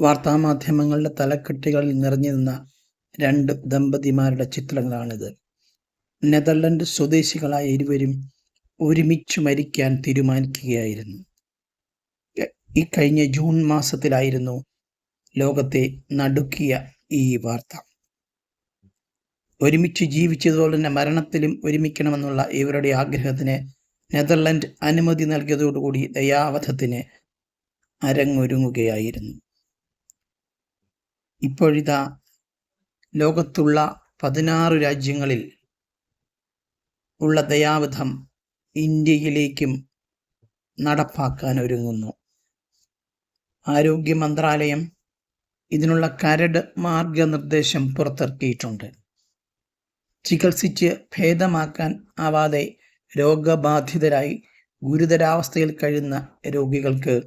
വാർത്താമാധ്യമങ്ങളുടെ തലക്കെട്ടുകളിൽ നിറഞ്ഞു നിന്ന രണ്ട് ദമ്പതിമാരുടെ ചിത്രങ്ങളാണിത്. നെതർലൻഡ് സ്വദേശികളായ ഇരുവരും ഒരുമിച്ച് മരിക്കാൻ തീരുമാനിക്കുകയായിരുന്നു. ഇക്കഴിഞ്ഞ ജൂൺ മാസത്തിലായിരുന്നു ലോകത്തെ നടുക്കിയ ഈ വാർത്ത. ഒരുമിച്ച് ജീവിച്ചതുപോലെ തന്നെ മരണത്തിലും ഒരുമിക്കണമെന്നുള്ള ഇവരുടെ ആഗ്രഹത്തിന് നെതർലൻഡ് അനുമതി നൽകിയതോടുകൂടി ദയാവധത്തിന് അരങ്ങൊരുങ്ങുകയായിരുന്നു. ഇപ്പോഴിതാ ലോകത്തുള്ള പതിനാറ് രാജ്യങ്ങളിൽ ഉള്ള ദയാവധം ഇന്ത്യയിലേക്കും നടപ്പാക്കാൻ ഒരുങ്ങുന്നു. ആരോഗ്യ മന്ത്രാലയം ഇതിനുള്ള കരട് മാർഗനിർദ്ദേശം പുറത്തിറക്കിയിട്ടുണ്ട്. ചികിത്സിച്ച് ഭേദമാക്കാൻ ആവാതെ രോഗബാധിതരായി ഗുരുതരാവസ്ഥയിൽ കഴിയുന്ന രോഗികൾക്ക്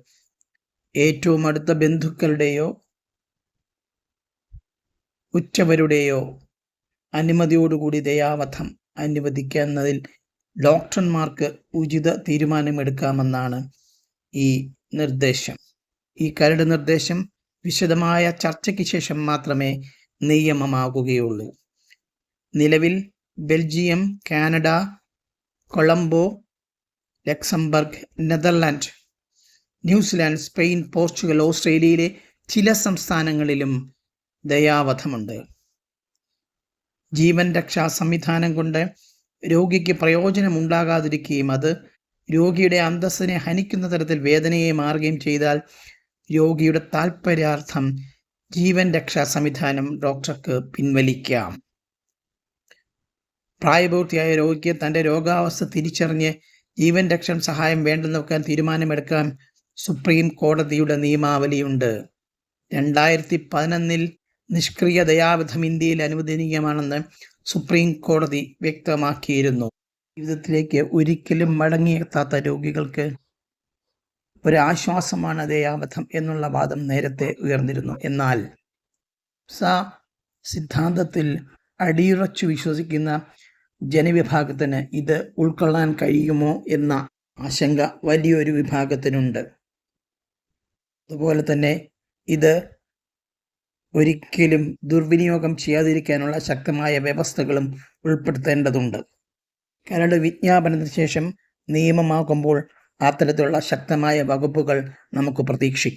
ഏറ്റവും അടുത്ത ബന്ധുക്കളുടെയോ ഉറ്റവരുടെയോ അനുമതിയോടുകൂടി ദയാവധം അനുവദിക്കുന്നതിൽ ഡോക്ടർമാർക്ക് ഉചിത തീരുമാനമെടുക്കാമെന്നാണ് ഈ നിർദ്ദേശം. ഈ കരട് നിർദ്ദേശം വിശദമായ ചർച്ചയ്ക്ക് ശേഷം മാത്രമേ നിയമമാകുകയുള്ളൂ. നിലവിൽ Belgium, Canada, Colombo, Luxembourg, Netherland, New Zealand, Spain, Portugal, ഓസ്ട്രേലിയയിലെ ചില സംസ്ഥാനങ്ങളിലും ദയാവധമുണ്ട്. ജീവൻ രക്ഷാ സംവിധാനം കൊണ്ട് രോഗിക്ക് പ്രയോജനമുണ്ടാകാതിരിക്കുകയും അത് രോഗിയുടെ അന്തസ്സിനെ ഹനിക്കുന്ന തരത്തിൽ വേദനയെ മാറുകയും ചെയ്താൽ രോഗിയുടെ താൽപര്യാർത്ഥം ജീവൻ രക്ഷാ സംവിധാനം ഡോക്ടർക്ക് പിൻവലിക്കാം. പ്രായപൂർത്തിയായ രോഗിക്ക് തന്റെ രോഗാവസ്ഥ തിരിച്ചറിഞ്ഞ് ജീവൻ രക്ഷാ സഹായം വേണ്ടെന്ന് വെക്കാൻ തീരുമാനമെടുക്കാൻ സുപ്രീം കോടതിയുടെ നിയമാവലിയുണ്ട്. രണ്ടായിരത്തി പതിനൊന്നിൽ നിഷ്ക്രിയ ദയാവിധം ഇന്ത്യയിൽ അനുവദനീയമാണെന്ന് സുപ്രീം കോടതി വ്യക്തമാക്കിയിരുന്നു. ജീവിതത്തിലേക്ക് ഒരിക്കലും മടങ്ങിയെത്താത്ത രോഗികൾക്ക് ഒരാശ്വാസമാണ് ദയാവധം എന്നുള്ള വാദം നേരത്തെ ഉയർന്നിരുന്നു. എന്നാൽ സ സിദ്ധാന്തത്തിൽ അടിയുറച്ചു വിശ്വസിക്കുന്ന ജനവിഭാഗത്തിന് ഇത് ഉൾക്കൊള്ളാൻ കഴിയുമോ എന്ന ആശങ്ക വലിയൊരു വിഭാഗത്തിനുണ്ട്. അതുപോലെ തന്നെ ഇത് ഒരിക്കലും ദുർവിനിയോഗം ചെയ്യാതിരിക്കാനുള്ള ശക്തമായ വ്യവസ്ഥകളും ഉൾപ്പെടുത്തേണ്ടതുണ്ട്. കരട് വിജ്ഞാപനത്തിന് ശേഷം നിയമമാകുമ്പോൾ അത്തരത്തിലുള്ള ശക്തമായ വകുപ്പുകൾ നമുക്ക് പ്രതീക്ഷിക്കാം.